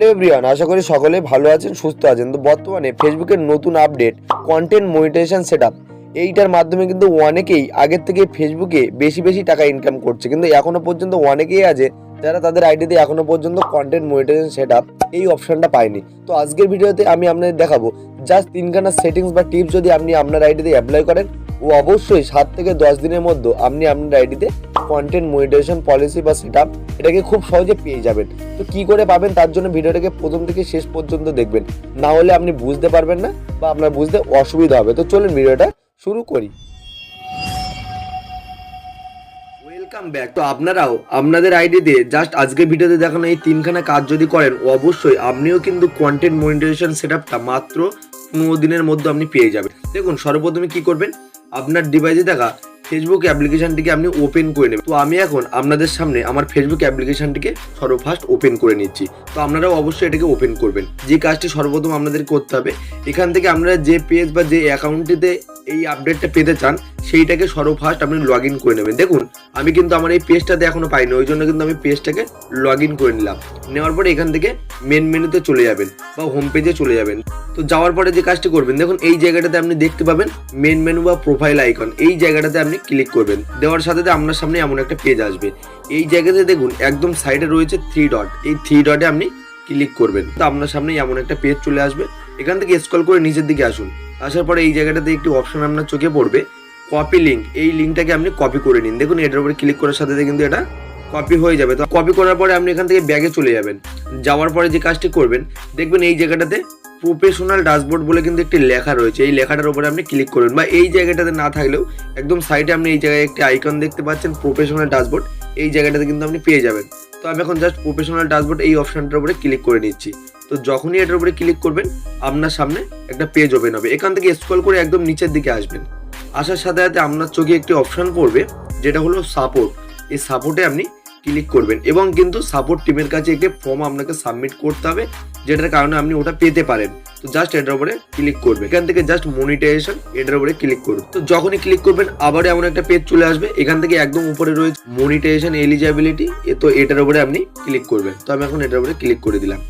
Hello everyone আশা করি সকলে ভালো আছেন, সুস্থ আছেন। তো বর্তমানে ফেসবুকের নতুন আপডেট কন্টেন্ট মনিটাইজেশন সেট এইটার মাধ্যমে কিন্তু অনেকেই আগের থেকে ফেসবুকে বেশি বেশি টাকা ইনকাম করছে। কিন্তু এখনও পর্যন্ত অনেকেই আছে যারা তাদের আইডিতে এখনও পর্যন্ত কন্টেন্ট মনিটাইজেশন সেট এই অপশনটা পায়নি। তো আজকের ভিডিওতে আমি আপনাদের দেখাবো জাস্ট তিনখানা সেটিংস বা টিপস যদি আপনি আপনার আইডিতে অ্যাপ্লাই করেন, ও অবশ্যই সাত থেকে দশ দিনের মধ্যে আপনি আপনার আইডিতে কন্টেন্ট মনিটাইজেশন পলিসি বা সেট এটাকে খুব সহজে পেয়ে যাবেন। তো কি করে পাবেন তার জন্য ভিডিওটাকে প্রথম থেকে শেষ পর্যন্ত দেখবেন। না হলে আপনি বুঝতে পারবেন না বা আপনার বুঝতে অসুবিধা হবে। তো চলুন ভিডিওটা শুরু করি। ওয়েলকাম ব্যাক তো আপনারাও আপনাদের আইডিতে জাস্ট আজকে ভিডিওতে দেখানো এই তিনখানা কাজ যদি করেন, অবশ্যই আপনিও কিন্তু কন্টেন্ট মনিটাইজেশন সেটআপটা মাত্র পনেরো দিনের মধ্যে আপনি পেয়ে যাবেন। দেখুন, সর্বপ্রথমে কি করবেন? আপনার ডিভাইসে থাকা ফেসবুক অ্যাপ্লিকেশনটিকে আপনি ওপেন করে নেবেন। তো আমি এখন আপনাদের সামনে আমার ফেসবুক অ্যাপ্লিকেশনটিকে সর্বফার্স্ট ওপেন করে নিচ্ছি। তো আপনারাও অবশ্যই এটাকে ওপেন করবেন। যে কাজটি সর্বপ্রথম আপনাদের করতে হবে, এখান থেকে আপনারা যে পেজ বা যে অ্যাকাউন্টটিতে এই আপডেটটা পেতে চান, সেইটাকে সর্বফার্স্ট আপনি লগ ইন করে নেবেন। দেখুন, আমি কিন্তু আমার এই পেজটাতে এখনও পাইনি, ওই জন্য কিন্তু আমি পেজটাকে লগ ইন করে নিলাম। নেওয়ার পরে এখান থেকে মেন মেনুতে চলে যাবেন বা হোম পেজে চলে যাবেন। তো যাওয়ার পরে যে কাজটি করবেন, দেখুন, এই জায়গাটাতে আপনি দেখতে পাবেন মেন মেনু বা প্রোফাইল আইকন এই জায়গাটাতে আপনি ক্লিক করবেন। দেওয়ার সাথে সাথে আপনার সামনে এমন একটা পেজ আসবে। এই জায়গাতে দেখুন, একদম সাইডে রয়েছে থ্রি ডট এই থ্রি ডটে আপনি ক্লিক করবেন। তো আপনার সামনে এমন একটা পেজ চলে আসবে। এখান থেকে স্ক্রল করে নিচের দিকে আসুন। আসার পরে এই জায়গাটাতে একটি অপশন আপনার চোখে পড়বে কপি লিঙ্ক এই লিঙ্কটাকে আপনি কপি করে নিন। দেখুন, এটার উপরে ক্লিক করার সাথে কিন্তু এটা কপি হয়ে যাবে। তো কপি করার পরে আপনি এখান থেকে ব্যাগে চলে যাবেন। যাওয়ার পরে যে কাজটি করবেন, দেখবেন এই জায়গাটাতে প্রফেশনাল ড্যাশবোর্ড বলে কিন্তু একটি লেখা রয়েছে। এই লেখাটার উপরে আপনি ক্লিক করবেন বা এই জায়গাটাতে না থাকলেও একদম সাইডে আপনি এই জায়গায় একটি আইকন দেখতে পাচ্ছেন প্রফেশনাল ড্যাশবোর্ড এই জায়গাটাতে কিন্তু আপনি পেয়ে যাবেন। তো আমি এখন জাস্ট প্রফেশনাল ড্যাশবোর্ড এই অপশনটার উপরে ক্লিক করে নিচ্ছি। তো যখনই এটার উপরে ক্লিক করবেন, আপনার সামনে একটা পেজ ওপেন হবে। এখান থেকে স্ক্রল করে একদম নিচের দিকে আসবেন। আসার সাথে সাথে আপনার চোখে একটি অপশন পড়বে, যেটা হলো সাপোর্ট এই সাপোর্টে আপনি ক্লিক করবেন এবং কিন্তু সাপোর্ট টিমের কাছে একটি ফর্ম আপনাকে সাবমিট করতে হবে, যেটার কারণে আপনি ওটা পেতে পারেন। তো জাস্ট এটার উপরে ক্লিক করবে এখান থেকে জাস্ট মনিটাইজেশন এটার উপরে ক্লিক করুন। তো যখনই ক্লিক করবেন আবার এমন একটা পেজ চলে আসবে। এখান থেকে একদম উপরে রয়েছে মনিটাইজেশন এলিজিবিলিটি তো এটার উপরে আপনি ক্লিক করবেন। তো আমি এখন এটার উপরে ক্লিক করে দিলাম।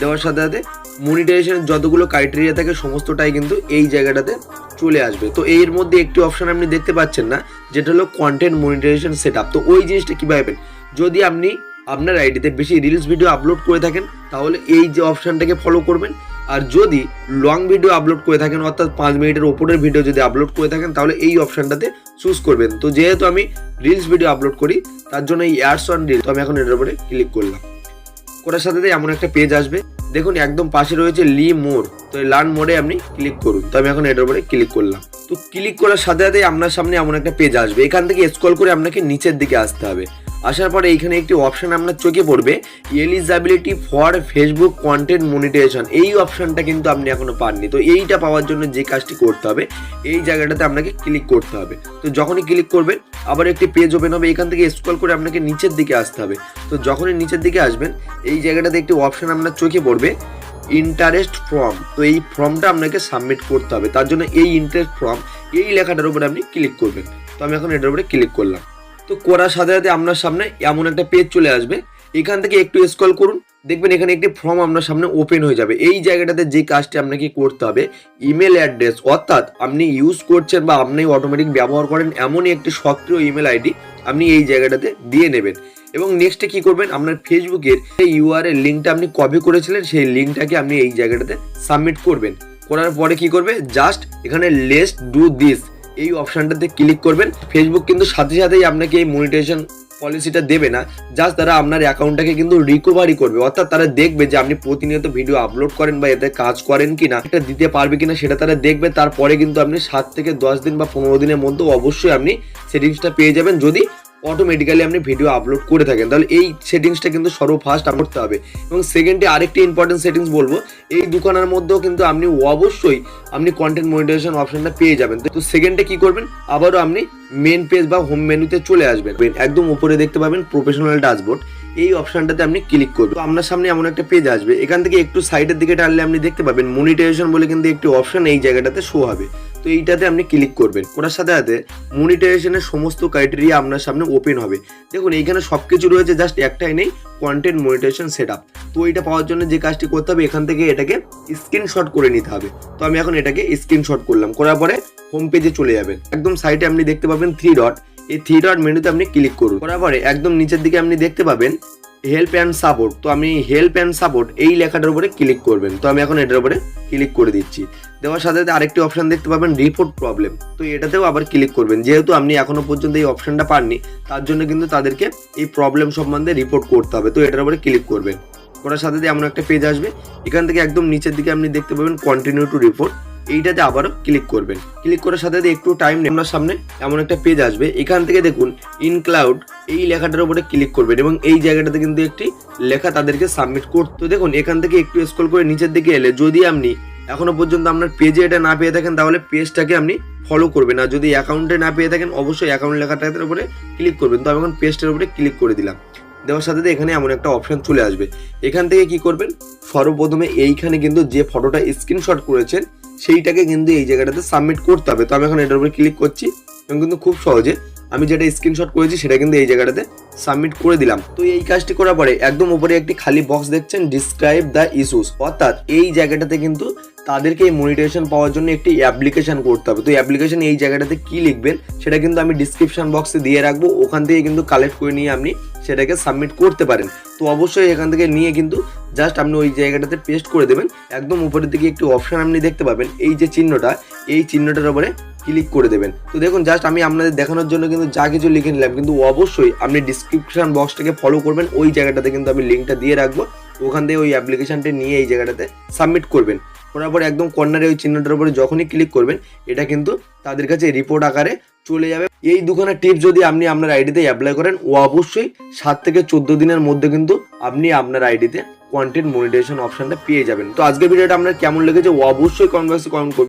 দেওয়ার সাথে সাথে মনিটাইজেশনের যতগুলো ক্রাইটেরিয়া থাকে, সমস্তটাই কিন্তু এই জায়গাটাতে চলে আসবে। তো এর মধ্যে একটি অপশান আপনি দেখতে পাচ্ছেন না, যেটা হলো কন্টেন্ট মনিটাইজেশন সেট তো ওই জিনিসটা কীভাবে পাবেন যদি আপনি আপনার আইডিতে বেশি রিলস ভিডিও আপলোড করে থাকেন, তাহলে এই যে অপশানটাকে ফলো করবেন। আর যদি লং ভিডিও আপলোড করে থাকেন, অর্থাৎ পাঁচ মিনিটের ওপরের ভিডিও যদি আপলোড করে থাকেন, তাহলে এই অপশানটাতে চুজ করবেন। তো যেহেতু আমি রিলস ভিডিও আপলোড করি, তার জন্য এই অ্যাডস অন রিল তো আমি এখন এটার উপরে ক্লিক করলাম। করার সাথে সাথে এমন একটা পেজ আসবে। দেখুন, একদম পাশে রয়েছে লি মোড় তো লার্ন মোডে আপনি ক্লিক করুন। তো আমি এখন এটার উপরে ক্লিক করলাম। তো ক্লিক করার সাথে সাথে আপনার সামনে এমন একটা পেজ আসবে। এখান থেকে স্ক্রল করে আপনাকে নিচের দিকে আসতে হবে। আসার পরে এইখানে একটি অপশন আপনার চোখে পড়বে eligibility for Facebook content monetization এই অপশনটা কিন্তু আপনি এখনও পাননি। তো এইটা পাওয়ার জন্য যে কাজটি করতে হবে, এই জায়গাটাতে আপনাকে ক্লিক করতে হবে। তো যখনই ক্লিক করবেন, আবার একটি পেজ ওপেন হবে, এখান থেকে স্ক্রল করে আপনাকে নিচের দিকে আসতে হবে। তো যখনই নিচের দিকে আসবেন, এই জায়গাটাতে একটি অপশন আপনার চোখে পড়বে ইন্টারেস্ট ফর্ম তো এই ফর্মটা আপনাকে সাবমিট করতে হবে। তার জন্য এই ইন্টারেস্ট ফর্ম এই লেখাটার উপরে আপনি ক্লিক করবেন। তো আমি এখন এটার উপরে ক্লিক করলাম। তো করার সাথে সাথে আপনার সামনে এমন একটা পেজ চলে আসবে। এখান থেকে একটু স্ক্রল করুন, দেখবেন এখানে একটি ফর্ম আপনার সামনে ওপেন হয়ে যাবে। এই জায়গাটাতে যে কাজটি আপনাকে করতে হবে ইমেল অ্যাড্রেস অর্থাৎ আপনি ইউজ করছেন বা আপনি অটোমেটিক ব্যবহার করেন, এমনই একটি সক্রিয় ইমেল আইডি আপনি এই জায়গাটাতে দিয়ে নেবেন। এবং নেক্সটে কি করবেন? আপনার ফেসবুকের এই ইউআরএল লিঙ্কটা আপনি কপি করেছিলেন, সেই লিঙ্কটাকে আপনি এই জায়গাটাতে সাবমিট করবেন। করার পরে কি করবে? জাস্ট এখানে লেস ডু দিস এই অপশানটাতে ক্লিক করবেন। ফেসবুক কিন্তু সাথে সাথেই আপনাকে এই মনিটাইজেশন পলিসিটা দেবে না। জাস্ট তারা আপনার অ্যাকাউন্টটাকে কিন্তু রিকোভারি করবে। অর্থাৎ তারা দেখবে যে আপনি প্রতিনিয়ত ভিডিও আপলোড করেন বা এতে কাজ করেন কি না এটা দিতে পারবে কিনা সেটা তারা দেখবে। তারপরে কিন্তু আপনি সাত থেকে দশ দিন বা পনেরো দিনের মধ্যে অবশ্যই আপনি সেটিংসটা পেয়ে যাবেন। যদি অটোমেটিক্যালি আপনি ভিডিও আপলোড করে থাকেন। তাহলে এই সেটিংসটা কিন্তু সর্বফার্স্ট করতে হবে। এবং সেকেন্ডে আরেকটি ইম্পর্টেন্ট সেটিংস বলব, এই দোকানের মধ্যেও কিন্তু আপনি অবশ্যই আপনি কন্টেন্ট মনিটাইজেশন অপশনটা পেয়ে যাবেন। তো সেকেন্ডে কি করবেন? আবারও আপনি মেন পেজ বা হোম মেনুতে চলে আসবেন। একদম উপরে দেখতে পাবেন প্রফেশনাল ড্যাশবোর্ড এই অপশনটাতে আপনি ক্লিক করবেন। তো আপনার সামনে এমন একটা পেজ আসবে। এখান থেকে একটু সাইডের দিকে টানলে আপনি দেখতে পাবেন মনিটাইজেশন বলে কিন্তু একটি অপশন এই জায়গাটাতে শো হবে। তো এইটাতে আপনি ক্লিক করবেন। করার সাথে সাথে মনিটাইজেশনের সমস্ত ক্রাইটেরিয়া আপনার সামনে ওপেন হবে। দেখুন, এইখানে সব কিছু রয়েছে জাস্ট একটাই নেই কন্টেন্ট মনিটাইজেশন সেট আপ তো এটা পাওয়ার জন্য যে কাজটি করতে হবে, এখান থেকে এটাকে স্ক্রিনশট করে নিতে হবে। তো আমি এখন এটাকে স্ক্রিনশট করলাম। করার পরে হোম পেজে চলে যাবেন। একদম সাইটে আপনি দেখতে পাবেন থ্রি ডট এই থ্রি ডট মেনুতে আপনি ক্লিক করুন। পরে একদম নিচের দিকে আপনি দেখতে পাবেন হেল্প অ্যান্ড সাপোর্ট তো আমি হেল্প অ্যান্ড সাপোর্ট এই লেখাটার উপরে ক্লিক করবেন। তো আমি এখন এটার উপরে ক্লিক করে দিচ্ছি। দেওয়ার সাথে সাথে আরেকটি অপশন দেখতে পাবেন রিপোর্ট প্রবলেম তো এটাতেও আবার ক্লিক করবেন। যেহেতু আপনি এখনও পর্যন্ত এই অপশনটা পাননি, তার জন্য কিন্তু তাদেরকে এই প্রবলেম সম্বন্ধে রিপোর্ট করতে হবে। তো এটার উপরে ক্লিক করবেন। করার সাথে সাথে এমন একটা পেজ আসবে। এখান থেকে একদম নিচের দিকে আপনি দেখতে পাবেন কন্টিনিউ টু রিপোর্ট এইটাতে আবারও ক্লিক করবেন। ক্লিক করার সাথে সাথে একটু টাইম আপনার সামনে এমন একটা পেজ আসবে। এখান থেকে দেখুন ইনক্লাউড এই লেখাটার উপরে ক্লিক করবেন এবং এই জায়গাটাতে কিন্তু একটি লেখা তাদেরকে সাবমিট করতে দেখুন, এখান থেকে একটু স্ক্রল করে নিচের দিকে এলে যদি আপনি এখনও পর্যন্ত আপনার পেজে এটা না পেয়ে থাকেন, তাহলে পেজটাকে আপনি ফলো করবেন। আর যদি অ্যাকাউন্টে না পেয়ে থাকেন, অবশ্যই অ্যাকাউন্ট লেখাটার উপরে ক্লিক করবেন। তো আমি এখন পেজটার উপরে ক্লিক করে দিলাম। দেওয়ার সাথে সাথে এখানে এমন একটা অপশন চলে আসবে। এখান থেকে কি করবেন? সর্বপ্রথমে এইখানে কিন্তু যে ফটোটা স্ক্রিনশট করেছেন সেইটাকে কিন্তু এই জায়গাটাতে সাবমিট করতে হবে। তো আমি এখন এটার উপরে ক্লিক করছি এবং কিন্তু খুব সহজে আমি যেটা স্ক্রিনশট করেছি সেটা কিন্তু এই জায়গাটাতে সাবমিট করে দিলাম। তো এই কাজটি করার পরে একদম উপরে একটি খালি বক্স দেখছেন ডিসক্রাইব দ্য ইস্যুস অর্থাৎ এই জায়গাটাতে কিন্তু তাদেরকে এই মনিটাইজেশন পাওয়ার জন্য একটি অ্যাপ্লিকেশন করতে হবে। তো অ্যাপ্লিকেশন এই জায়গাটাতে কি লিখবেন, সেটা কিন্তু আমি ডিসক্রিপশন বক্সে দিয়ে রাখব। ওখান থেকে কিন্তু কালেক্ট করে নিয়ে আপনি সেটাকে সাবমিট করতে পারেন। তো অবশ্যই এখান থেকে নিয়ে কিন্তু জাস্ট আপনি ওই জায়গাটাতে পেস্ট করে দেবেন। একদম উপরের দিকে একটি অপশন আপনি দেখতে পাবেন। এই যে চিহ্নটা, এই চিহ্নটার উপরে ক্লিক করে দেবেন। তো দেখুন জাস্ট আমি আপনাদের দেখানোর জন্য কিন্তু যা কিছু লিখে নিলাম, কিন্তু অবশ্যই আপনি ডিসক্রিপশন বক্সটাকে ফলো করবেন। ওই জায়গাটাতে কিন্তু আমি লিঙ্কটা দিয়ে রাখব। ওখান থেকে ওই অ্যাপ্লিকেশনটা নিয়ে এই জায়গাটাতে সাবমিট করবেন। করার পরে একদম কর্নারে ওই চিহ্নটার উপরে যখনই ক্লিক করবেন, এটা কিন্তু তাদের কাছে রিপোর্ট আকারে চলে যাবে। এই দুখানা টিপস যদি আপনি আপনার আইডিতে অ্যাপ্লাই করেন ও অবশ্যই সাত থেকে চোদ্দ দিনের মধ্যে কিন্তু আপনি আপনার আইডিতে কন্টেন্ট মনিটাইজেশন অপশনটা পেয়ে যাবেন। তো আজকের ভিডিওটা আপনার কেমন লেগেছে? অবশ্যই বক্সে কমেন্ট